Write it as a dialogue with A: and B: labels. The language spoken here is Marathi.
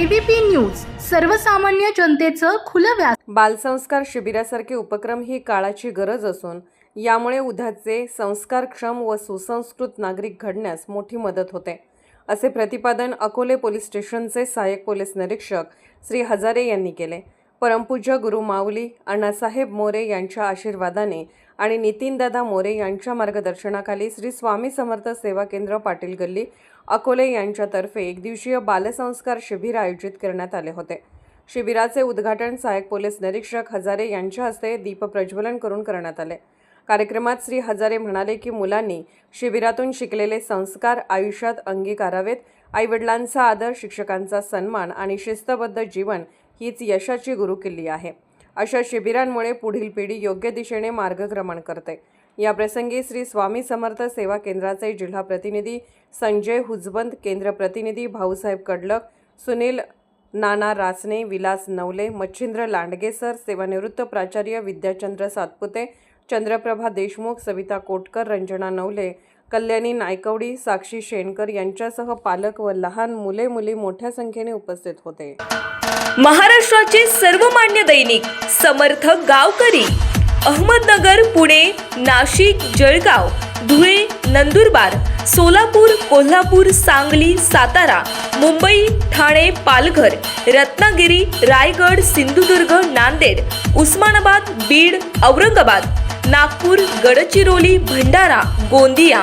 A: एबीपी न्यूज सर्वसामान्य जनतेचं खुलं व्यास
B: बालसंस्कार शिबिरासारखे उपक्रम ही काळाची गरज असून यामुळे उद्याचे संस्कारक्षम व सुसंस्कृत नागरिक घडण्यास मोठी मदत होते. असे प्रतिपादन अकोले पोलीस स्टेशनचे सहाय्यक पोलीस निरीक्षक श्री हजारे यांनी केले. परमपूज्य गुरु माऊली अण्णासाहेब मोरे यांच्या आशीर्वादाने आणि नितीनदादा मोरे यांच्या मार्गदर्शनाखाली श्री स्वामी समर्थ सेवा केंद्र पाटील गल्ली अकोले यांच्यातर्फे एकदिवशीय बालसंस्कार शिबिर आयोजित करण्यात आले होते. शिबिराचे उद्घाटन सहाय्यक पोलीस निरीक्षक हजारे यांच्या हस्ते दीपप्रज्वलन करून करण्यात आले. कार्यक्रमात श्री हजारे म्हणाले की मुलांनी शिबिरातून शिकलेले संस्कार आयुष्यात अंगीकारावेत. आईवडिलांचा आदर शिक्षकांचा सन्मान आणि शिस्तबद्ध जीवन हीच यशाची गुरुकिल्ली आहे. अशा शिबिरांमुळे पुढील पिढी योग्य दिशेने मार्गक्रमण करते. या प्रसंगी श्री स्वामी समर्थ सेवा केंद्राचे जिल्हा प्रतिनिधी संजय हुजबंद केंद्र प्रतिनिधी भाऊसाहेब कडलक सुनील नाना रासने विलास नवले मच्छिंद्र लांडगे सर सेवानिवृत्त प्राचार्य विद्याचंद्र सातपुते चंद्रप्रभा देशमुख सविता कोटकर रंजना नवले कल्याणी नायकवडी साक्षी शेणकर यांच्यासह पालक व लहान मुले मुली मोठ्या संख्येने उपस्थित होते.
C: महाराष्ट्राचे सर्वमान्य दैनिक समर्थ गावकरी अहमदनगर पुणे नाशिक जळगाव धुळे नंदुरबार सोलापूर कोल्हापूर सांगली सातारा मुंबई ठाणे पालघर रत्नागिरी रायगड सिंधुदुर्ग नांदेड उस्मानाबाद बीड औरंगाबाद नागपूर गडचिरोली भंडारा गोंदिया